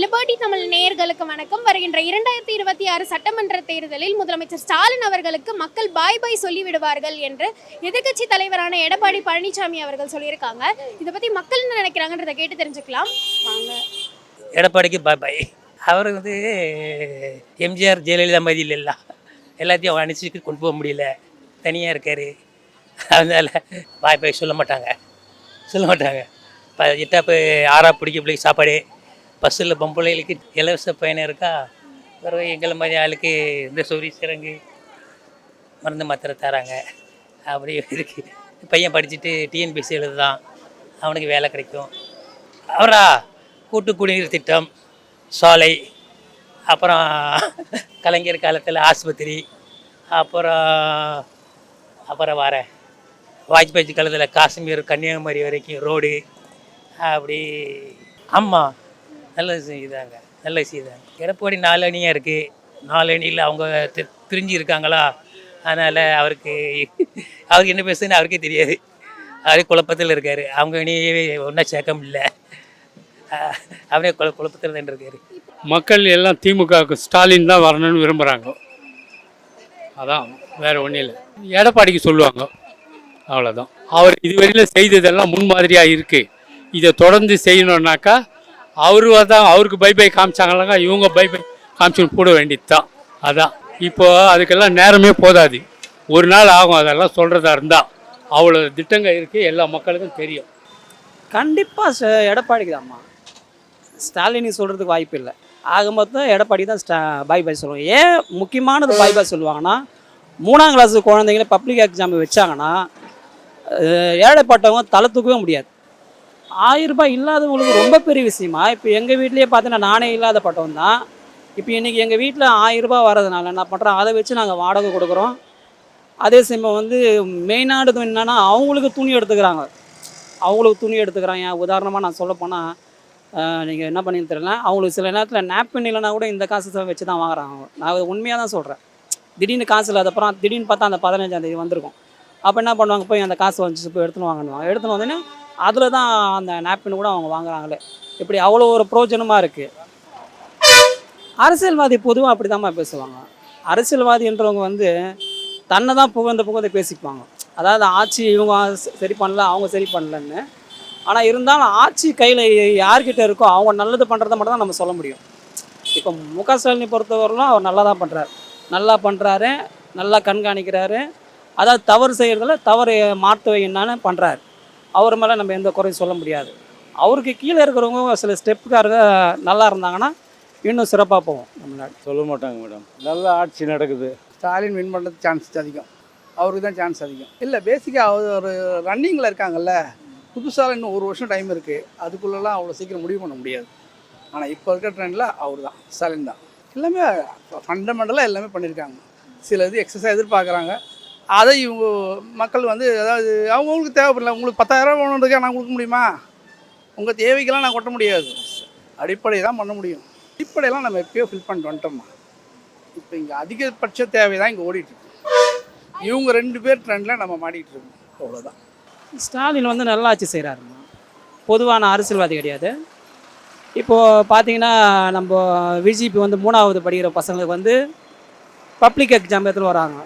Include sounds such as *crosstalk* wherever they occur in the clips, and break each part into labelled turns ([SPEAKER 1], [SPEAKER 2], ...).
[SPEAKER 1] Liberty Tamil நேயர்களுக்கு வணக்கம். வருகின்ற இரண்டாயிரத்தி இருபத்தி ஆறு சட்டமன்ற தேர்தலில் முதலமைச்சர் ஸ்டாலின் அவர்களுக்கு மக்கள் பாய் பாய் சொல்லிவிடுவார்கள் என்று எதிர்க்கட்சி தலைவரான எடப்பாடி பழனிசாமி அவர்கள் சொல்லியிருக்காங்க. இதை பற்றி மக்கள் என்ன நினைக்கிறாங்கன்றதை கேட்டு தெரிஞ்சுக்கலாம். வாங்க.
[SPEAKER 2] எடப்பாடிக்கு பாய் பாய் அவர் வந்து எம்ஜிஆர் ஜெயலலிதா மாதிரி இல்லைல்ல. எல்லாத்தையும் அனுசரிச்சு கொண்டு போக முடியல. தனியாக இருக்கார். அதனால் பாய் பாய் சொல்ல மாட்டாங்க. சொல்ல மாட்டாங்க. இப்போ எட்டாப்பு ஆறா பிடிக்க பிள்ளைக்கு சாப்பாடு பஸ்ஸில் பொம்பளைகளுக்கு இலவச பயணம் இருக்கா? பிறகு எங்களை மாதிரி ஆளுக்கு இந்த சொறி சிறங்கு மருந்து மாத்திரை தராங்க. அப்படி இருக்குது பையன் படிச்சுட்டு டிஎன்பிசி எழுதுதான். அவனுக்கு வேலை கிடைக்கும். அவரா கூட்டு குடிநீர் திட்டம் சாலை அப்புறம் கலைஞர் காலத்தில் ஆஸ்பத்திரி அப்புறம் அப்புறம் வர வாஜ்பாய் காலத்தில் காஷ்மீர் கன்னியாகுமரி வரைக்கும் ரோடு அப்படி. ஆமாம் நல்லது செய்தாங்க நல்லது செய்தாங்க. எடப்பாடி நாலு அணியாக இருக்குது நாலு அணியில் அவங்க தி- பிரிஞ்சு இருக்காங்களா? அதனால் அவருக்கு அவருக்கு என்ன பேசுன்னு அவருக்கே தெரியாது. அவரே குழப்பத்தில் இருக்கார். அவங்க அணியே ஒன்றா சேர்க்க முடியல. அவரே குழ குழப்பத்தில் தான் இருக்காரு.
[SPEAKER 3] மக்கள் எல்லாம் திமுகவுக்கு ஸ்டாலின் தான் வரணும்னு விரும்புகிறாங்க அதான் வேறு ஒன்றும் இல்லை. எடப்பாடிக்கு சொல்லுவாங்க. அவ்வளோதான் அவர் இதுவரையில் செய்ததெல்லாம் முன்மாதிரியாக இருக்குது இதை தொடர்ந்து செய்யணுன்னாக்கா அவரு தான் அவருக்கு பை பை காமிச்சாங்களாங்க. இவங்க பை பை காமிச்சுன்னு போட வேண்டியது தான் அதான். இப்போ அதுக்கெல்லாம் நேரமே போதாது. ஒரு நாள் ஆகும். அதெல்லாம் சொல்கிறதா இருந்தால் அவ்வளோ திட்டங்கள் இருக்குது எல்லா மக்களுக்கும் தெரியும்.
[SPEAKER 4] கண்டிப்பாக எடப்பாடிக்கு தான்மா ஸ்டாலினி சொல்கிறதுக்கு வாய்ப்பு இல்லை. ஆக மொத்தம் எடப்பாடி தான் ஸ்டா பாய் பாய் சொல்லுவாங்க. ஏன் முக்கியமானது பாய் பாய் சொல்லுவாங்கன்னா மூணாம் கிளாஸ் குழந்தைங்கள பப்ளிக் எக்ஸாம் வச்சாங்கன்னா ஏழைப்பட்டவங்க தலை தூக்கவே முடியாது. ஆயிரம் ரூபாய் இல்லாதவங்களுக்கு ரொம்ப பெரிய விஷயமா? இப்போ எங்கள் வீட்லேயே பார்த்தீங்கன்னா நானே இல்லாத பட்டம் தான். இப்போ இன்றைக்கி எங்கள் வீட்டில் ஆயிரம் ரூபாய் வரதுனால என்ன பண்ணுறோம் அதை வச்சு நாங்கள் வாடகை கொடுக்குறோம். அதே சமயம் வந்து மெயினானது என்னென்னா அவங்களுக்கு துணி எடுத்துக்கிறாங்க. அவங்களுக்கு துணி எடுத்துக்கிறாங்க. உதாரணமாக நான் சொல்ல போனால் நீங்கள் என்ன பண்ணி தெரியல. அவங்களுக்கு சில நேரத்தில் நாப்கின் இல்லைனா கூட இந்த காசு வச்சு தான் வாங்குறாங்க. நான் உண்மையாக தான் சொல்கிறேன் திடீர்னு காசு இல்லாத அப்புறம் திடீர்னு பார்த்தா அந்த பதினஞ்சாந்தேதி வந்திருக்கும். அப்போ என்ன பண்ணுவாங்க? போய் அந்த காசு வந்துச்சு போய் எடுத்துன்னு வாங்கணுவாங்க எடுத்துன்னு வந்தோடனே அதில் தான் அந்த நாப்கின் கூட அவங்க வாங்குறாங்களே. இப்படி அவ்வளோ ஒரு பிரோஜனமாக இருக்குது அரசியல்வாதி பொதுவாக அப்படி பேசுவாங்க. அரசியல்வாதின்றவங்க வந்து தன்னை தான் புகழ்ந்த புகழ்ந்து பேசிப்பாங்க. அதாவது ஆட்சி இவங்க சரி பண்ணல அவங்க சரி பண்ணலன்னு. ஆனால் இருந்தாலும் ஆட்சி கையில் யார்கிட்ட இருக்கோ அவங்க நல்லது பண்ணுறத மட்டும் தான் நம்ம சொல்ல முடியும். இப்போ மு க ஸ்டாலினை பொறுத்தவரையிலும் அவர் நல்லா தான் பண்ணுறாரு நல்லா பண்ணுறாரு நல்லா கண்காணிக்கிறாரு. அதாவது தவறு செய்கிறதுல தவறு மாற்று என்னன்னு பண்ணுறாரு அவர் மேலே நம்ம எந்த குறையும் சொல்ல முடியாது. அவருக்கு கீழே இருக்கிறவங்க சில ஸ்டெப்புக்காரங்க நல்லா இருந்தாங்கன்னா இன்னும் சிறப்பாக போவோம் தமிழ்நாடு
[SPEAKER 5] சொல்ல மாட்டாங்க மேடம். நல்ல ஆட்சி நடக்குது.
[SPEAKER 6] ஸ்டாலின் வின் பண்ணுறது சான்ஸ் அதிகம். அவருக்கு தான் சான்ஸ் அதிகம். இல்லை பேசிக்காக அவர் ஒரு ரன்னிங்கில் இருக்காங்கல்ல. புதுசாக இன்னும் ஒரு வருஷம் டைம் இருக்குது அதுக்குள்ளெல்லாம் அவ்வளோ சீக்கிரம் முடிவு பண்ண முடியாது. ஆனால் இப்போ இருக்கிற ட்ரெண்டில் அவர் தான் ஸ்டாலின் தான். எல்லாமே ஃபண்டமெண்டலாக எல்லாமே பண்ணியிருக்காங்க சில இது எக்ஸசைஸ் எதிர்பார்க்குறாங்க. அதை இவங்க மக்கள் வந்து அதாவது அவங்கவுங்களுக்கு தேவைப்படல உங்களுக்கு பத்தாயிரம் வேணுன்றதுக்காக நான் கொடுக்க முடியுமா? உங்கள் தேவைக்கெல்லாம் நான் கொட்ட முடியாது. அடிப்படை தான் பண்ண முடியும். அடிப்படையெல்லாம் நம்ம எப்பயோ ஃபில் பண்ணிட்டு வந்துட்டோம்மா இப்போ இங்கே அதிகபட்ச தேவை தான் இங்கே ஓடிட்டுருக்கு. இவங்க ரெண்டு பேர் ட்ரெண்டில் நம்ம மாடிக்கிட்டு இருக்கோம். அவ்வளோதான்
[SPEAKER 4] ஸ்டாலின் வந்து நல்லா ஆட்சி செய்கிறாருமா பொதுவான அரசியல்வாதி கிடையாது. இப்போது பார்த்தீங்கன்னா நம்ம விஜிபி வந்து மூணாவது படிக்கிற பசங்களுக்கு வந்து பப்ளிக் எக்ஸாம் எடுத்துகிட்டு வராங்க.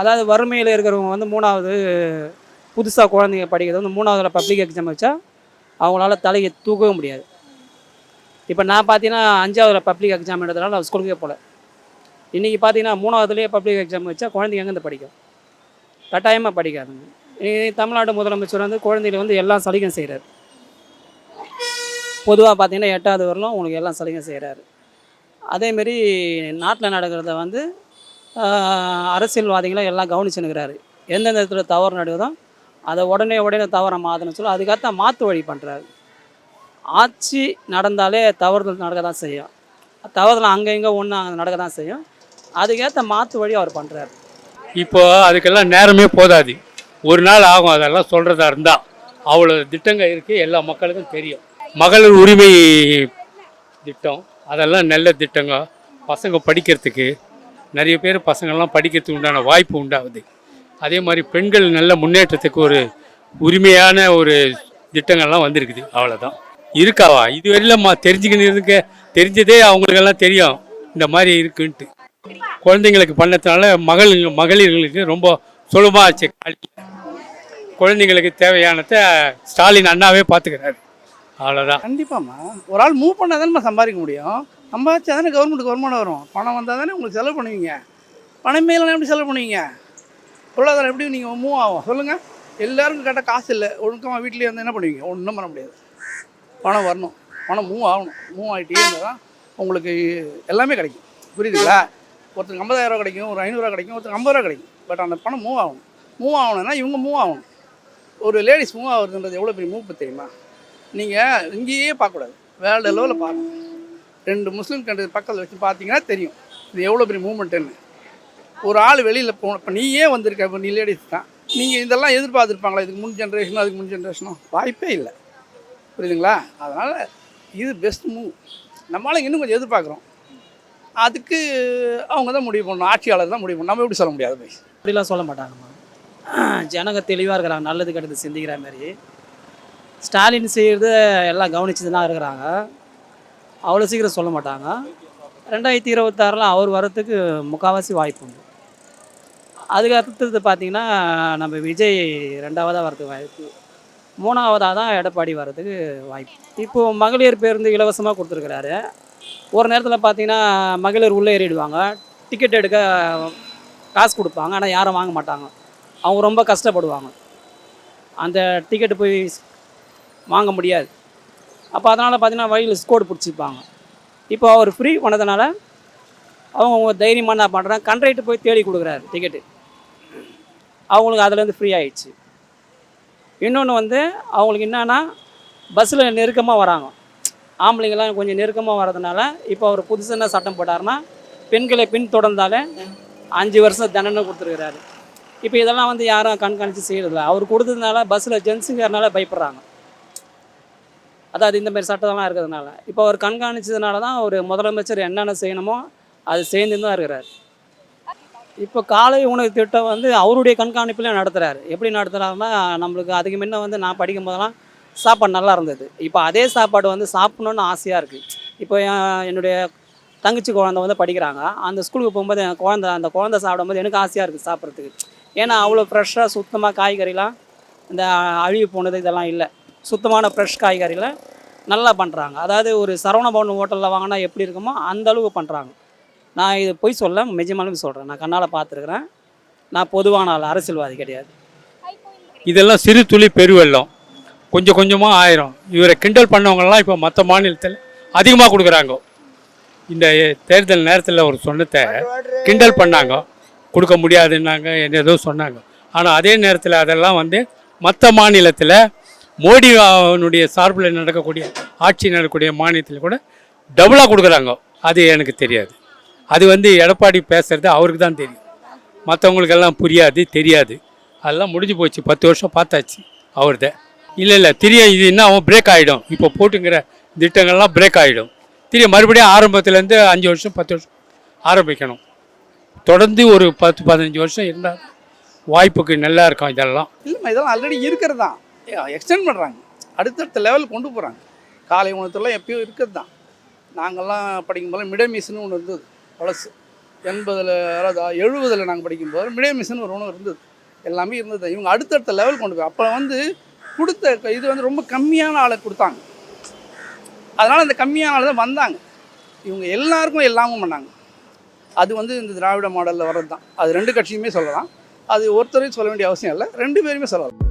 [SPEAKER 4] அதாவது வறுமையில் இருக்கிறவங்க வந்து மூணாவது புதுசாக குழந்தைங்க படிக்கிறது வந்து மூணாவதுல பப்ளிக் எக்ஸாம் வச்சா அவங்களால தலையை தூக்கவே முடியாது. இப்போ நான் பார்த்தீங்கன்னா அஞ்சாவதுல பப்ளிக் எக்ஸாம் எடுத்ததுனால நான் ஸ்கூலுக்கே போகல இன்றைக்கி பார்த்தீங்கன்னா மூணாவதுலேயே பப்ளிக் எக்ஸாம் வச்சா குழந்தைங்க எங்கேருந்து படிக்கும்? கட்டாயமாக படிக்காதுங்க. இன்றைக்கி தமிழ்நாடு முதலமைச்சர் வந்து குழந்தைகளை வந்து எல்லாம் சலுகையும் செய்கிறார் பொதுவாக பார்த்தீங்கன்னா எட்டாவது வரலும் உங்களுக்கு எல்லாம் சலுகையும் செய்கிறாரு அதேமாரி நாட்டில் நடக்கிறத வந்து அரசியல்வாதிகளும் எல்லாம் கவனிச்சுனுக்கிறாரு எந்தெந்த இடத்துல தவறு நடுவதோ அதை உடனே உடனே தவறை மாற்றணும்னு சொல்லி அதுக்காக மாற்று வழி பண்ணுறாரு ஆட்சி நடந்தாலே தவறுதல் நடக்க தான் செய்யும். தவறுதல் அங்கே இங்கே ஒன்று நடக்க தான் செய்யும். அதுக்கேற்ற மாற்று வழி அவர் பண்ணுறாரு
[SPEAKER 3] இப்போ அதுக்கெல்லாம் நேரமே போதாது. ஒரு நாள் ஆகும் அதெல்லாம் சொல்கிறதா இருந்தால் அவ்வளோ திட்டங்கள் இருக்குது எல்லா மக்களுக்கும் தெரியும். மகளிர் உரிமை திட்டம் அதெல்லாம் நல்ல திட்டங்க. பசங்க படிக்கிறதுக்கு நிறைய பேர் பசங்கள்லாம் படிக்கிறதுக்கு உண்டான வாய்ப்பு உண்டாகுது. அதே மாதிரி பெண்கள் நல்ல முன்னேற்றத்துக்கு ஒரு உரிமையான ஒரு திட்டங்கள்லாம் வந்திருக்குது. அவ்வளோதான் இருக்காவா? இது வரையிலம்மா தெரிஞ்சுக்கணும் இருக்க தெரிஞ்சதே அவங்களுக்கெல்லாம் தெரியும். இந்த மாதிரி இருக்குன்ட்டு. குழந்தைங்களுக்கு பண்ணதுனால மகள் மகளிர்களுக்கு ரொம்ப சுலபமாக ஆச்சு. குழந்தைங்களுக்கு தேவையானதை ஸ்டாலின் அண்ணாவே பார்த்துக்கிறாரு அவ்வளோதான்
[SPEAKER 6] கண்டிப்பாம்மா. ஒரு ஆள் மூவ் பண்ணால் தானே சம்பாதிக்க முடியும். சம்பாதிச்சா தானே கவர்மெண்ட்டுக்கு வருமானம் வரும். பணம் வந்தால் தானே உங்களுக்கு செலவு பண்ணுவீங்க. பணமே இல்லைனா எப்படி செலவு பண்ணுவீங்க? பொருளாதாரம் எப்படி நீங்கள் மூவ் ஆகும்? சொல்லுங்கள் எல்லாருக்கும் கேட்டால் காசு இல்லை. ஒழுக்கமாக வீட்லேயே வந்து என்ன பண்ணுவீங்க? ஒன்றும் பண்ண முடியாது. பணம் வரணும். பணம் மூவ் ஆகணும். மூவ் ஆகிட்டே இருந்தால் தான் உங்களுக்கு எல்லாமே கிடைக்கும். புரியுதுங்களா? ஒருத்தருக்கு ஐம்பதாயிரம் கிடைக்கும். ஒரு ஐநூறுரூவா கிடைக்கும். ஒருத்தருக்கு ஐம்பது ரூபா கிடைக்கும். பட் அந்த பணம் மூவ் ஆகணும் மூவ் ஆகணும்னா இவங்க மூவ் ஆகணும். ஒரு லேடிஸ் மூவ் ஆகுறதுன்றது எவ்வளோ பெரிய மூவ் தெரியுமா? நீங்கள் இங்கேயே பார்க்கக்கூடாது. வேர்ல்டு லெவலில் பார்க்கணும். ரெண்டு முஸ்லீம் கண்ட்ரி பக்கத்தில் வச்சு பார்த்தீங்கன்னா தெரியும். இது எவ்வளோ பெரிய மூவ்மெண்ட்டுன்னு ஒரு ஆள் வெளியில் போன இப்போ நீயே வந்திருக்க இப்போ நீ லேடிஸ் தான். நீங்கள் இதெல்லாம் எதிர்பார்த்துருப்பாங்களா? இதுக்கு முன் ஜென்ரேஷனும் அதுக்கு முன் ஜென்ரேஷனும் வாய்ப்பே இல்லை. புரியுதுங்களா? அதனால் இது பெஸ்ட் மூவ் நம்மளால இன்னும் கொஞ்சம் எதிர்பார்க்குறோம். அதுக்கு அவங்க தான் முடிவு பண்ணணும். ஆட்சியாளர் தான் முடிவு பண்ணணும். நம்ம எப்படி சொல்ல முடியாது போய்
[SPEAKER 4] அப்படிலாம் சொல்ல மாட்டாங்கம்மா. *clears throat* ஜனங்க தெளிவாக இருக்கிறாங்க. நல்லது கெட்டது சிந்திக்கிற மாதிரி. ஸ்டாலின் செய்கிறது எல்லாம் கவனிச்சு தான் இருக்கிறாங்க. அவ்வளோ சீக்கிரம் சொல்ல மாட்டாங்க. ரெண்டாயிரத்தி இருபத்தாறில் அவர் வரத்துக்கு முக்கால்வாசி வாய்ப்பு உண்டு. அதுக்கு அடுத்தது பார்த்தீங்கன்னா நம்ம விஜய் ரெண்டாவதாக வரதுக்கு வாய்ப்பு. மூணாவதாக தான் எடப்பாடி வர்றதுக்கு வாய்ப்பு. இப்போது மகளிர் பேருந்து இலவசமாக கொடுத்துருக்குறாரு. ஒரு நேரத்தில் பார்த்தீங்கன்னா மகளிர் உள்ளே ஏறிடுவாங்க. டிக்கெட் எடுக்க காசு கொடுப்பாங்க. ஆனால் யாரும் வாங்க மாட்டாங்க. அவங்க ரொம்ப கஷ்டப்படுவாங்க. அந்த டிக்கெட்டு போய் வாங்க முடியாது. அப்போ அதனால் பார்த்தீங்கன்னா வழியில் ஸ்கோடு பிடிச்சிப்பாங்க. இப்போ அவர் ஃப்ரீ பண்ணதுனால அவங்க அவங்க தைரியமாக என்ன பண்ணுறாங்க கண்ட்ரைட்டு போய் தேடி கொடுக்குறாரு டிக்கெட்டு அவங்களுக்கு அதுலேருந்து ஃப்ரீ ஆயிடுச்சு. இன்னொன்று வந்து அவங்களுக்கு என்னென்னா பஸ்ஸில் நெருக்கமாக வராங்க. ஆம்பளைங்கெல்லாம் கொஞ்சம் நெருக்கமாக வர்றதுனால இப்போ அவர் புதுசு என்ன சட்டம் போட்டாருன்னா பெண்களை பின் தொடர்ந்தாலே அஞ்சு வருஷம் தண்டனை கொடுத்துருக்கிறாரு. இப்போ இதெல்லாம் வந்து யாரும் கண்காணித்து செய்கிறதில்ல அவர் கொடுத்ததுனால பஸ்ஸில் ஜென்ஸுங்கிறனால பயப்படுறாங்க. அதாவது இந்த மாதிரி சட்டம்லாம் இருக்கிறதுனால. இப்போ அவர் கண்காணிச்சதுனால தான் ஒரு முதலமைச்சர் என்னென்ன செய்யணுமோ அது சேர்ந்து தான் இருக்கிறார். இப்போ காலை உணவு திட்டம் வந்து அவருடைய கண்காணிப்பில் நடத்துகிறாரு எப்படி நடத்துகிறாருன்னா நம்மளுக்கு அதுக்கு முன்ன வந்து நான் படிக்கும் போதெல்லாம் சாப்பாடு நல்லா இருந்தது. இப்போ அதே சாப்பாடு வந்து சாப்பிடணுன்னு ஆசையாக இருக்குது இப்போ என்னுடைய தங்கச்சி குழந்தை வந்து படிக்கிறாங்க. அந்த ஸ்கூலுக்கு போகும்போது என் குழந்த அந்த குழந்தை சாப்பிடும்போது எனக்கு ஆசையாக இருக்குது சாப்பிட்றதுக்கு. ஏன்னா அவ்வளோ ஃப்ரெஷ்ஷாக சுத்தமாக காய்கறிலாம் இந்த அழுகி போனது இதெல்லாம் இல்லை. சுத்தமான ஃப்ரெஷ் காய்கறிகளை நல்லா பண்ணுறாங்க அதாவது ஒரு சரவண பவன் ஹோட்டலில் வாங்கினா எப்படி இருக்குமோ அந்த அளவுக்கு பண்ணுறாங்க நான் இது பொய் சொல்ல நிஜமாலுமே சொல்கிறேன் நான் கண்ணால் பார்த்துருக்குறேன். நான் பொதுவான ஆள் அரசியல்வாதி கிடையாது.
[SPEAKER 3] இதெல்லாம் சிறு துளி பெருவெள்ளம் கொஞ்சம் கொஞ்சமாக ஆயிரும். இவரை கிண்டல் பண்ணவங்கலாம் இப்போ மற்ற மாநிலத்தில் அதிகமாக கொடுக்குறாங்க. இந்த தேர்தல் நேரத்தில் ஒரு சொன்னத்தை கிண்டல் பண்ணாங்க. கொடுக்க முடியாதுன்னாங்க என்ன ஏதோ சொன்னாங்க. ஆனால் அதே நேரத்தில் அதெல்லாம் வந்து மற்ற மாநிலத்தில் மோடி அவனுடைய சார்பில் நடக்கக்கூடிய ஆட்சி நடக்கக்கூடிய மாநிலத்தில் கூட டபுளாக கொடுக்குறாங்க. அது எனக்கு தெரியாது. அது வந்து எடப்பாடி பேசுறது அவருக்கு தான் தெரியும். மற்றவங்களுக்கெல்லாம் புரியாது தெரியாது. அதெல்லாம் முடிஞ்சு போச்சு. பத்து வருஷம் பார்த்தாச்சு அவர்த இல்லை இல்லை திரிய இது என்ன அவன் பிரேக் ஆகிடும் இப்போ போட்டுங்கிற திட்டங்கள்லாம் பிரேக் ஆகிடும் திரிய மறுபடியும் ஆரம்பத்துலேருந்து அஞ்சு வருஷம் பத்து வருஷம் ஆரம்பிக்கணும். தொடர்ந்து ஒரு பத்து பதினஞ்சு வருஷம் இருந்தால் வாய்ப்புக்கு நல்லா இருக்கும் இதெல்லாம்.
[SPEAKER 6] இல்லை இதெல்லாம் ஆல்ரெடி இருக்கிறது தான். எக்ஸ்டெண்ட் பண்ணுறாங்க அடுத்தடுத்த லெவல் கொண்டு போகிறாங்க காலை உணவுலாம் எப்பயும் இருக்கிறது தான் நாங்கள்லாம் படிக்கும்போது மிடே மிஸ்னு ஒன்று இருந்தது. பழசு. எண்பதில் அதாவது எழுபதில் நாங்கள் படிக்கும்போது மிடே மிஸ்னு ஒரு உணவு இருந்தது. எல்லாமே இருந்தது. இவங்க அடுத்தடுத்த லெவல் கொண்டு போய் அப்போ வந்து கொடுத்த இது வந்து ரொம்ப கம்மியான ஆளை கொடுத்தாங்க. அதனால் அந்த கம்மியான ஆள் தான் வந்தாங்க. இவங்க எல்லாருக்கும் எல்லாமும் பண்ணாங்க. அது வந்து இந்த திராவிட மாடலில் வர்றது தான் அது ரெண்டு கட்சியுமே சொல்லலாம். அது ஒருத்தரையும் சொல்ல வேண்டிய அவசியம் இல்லை. ரெண்டு பேருமே சொல்லலாம்.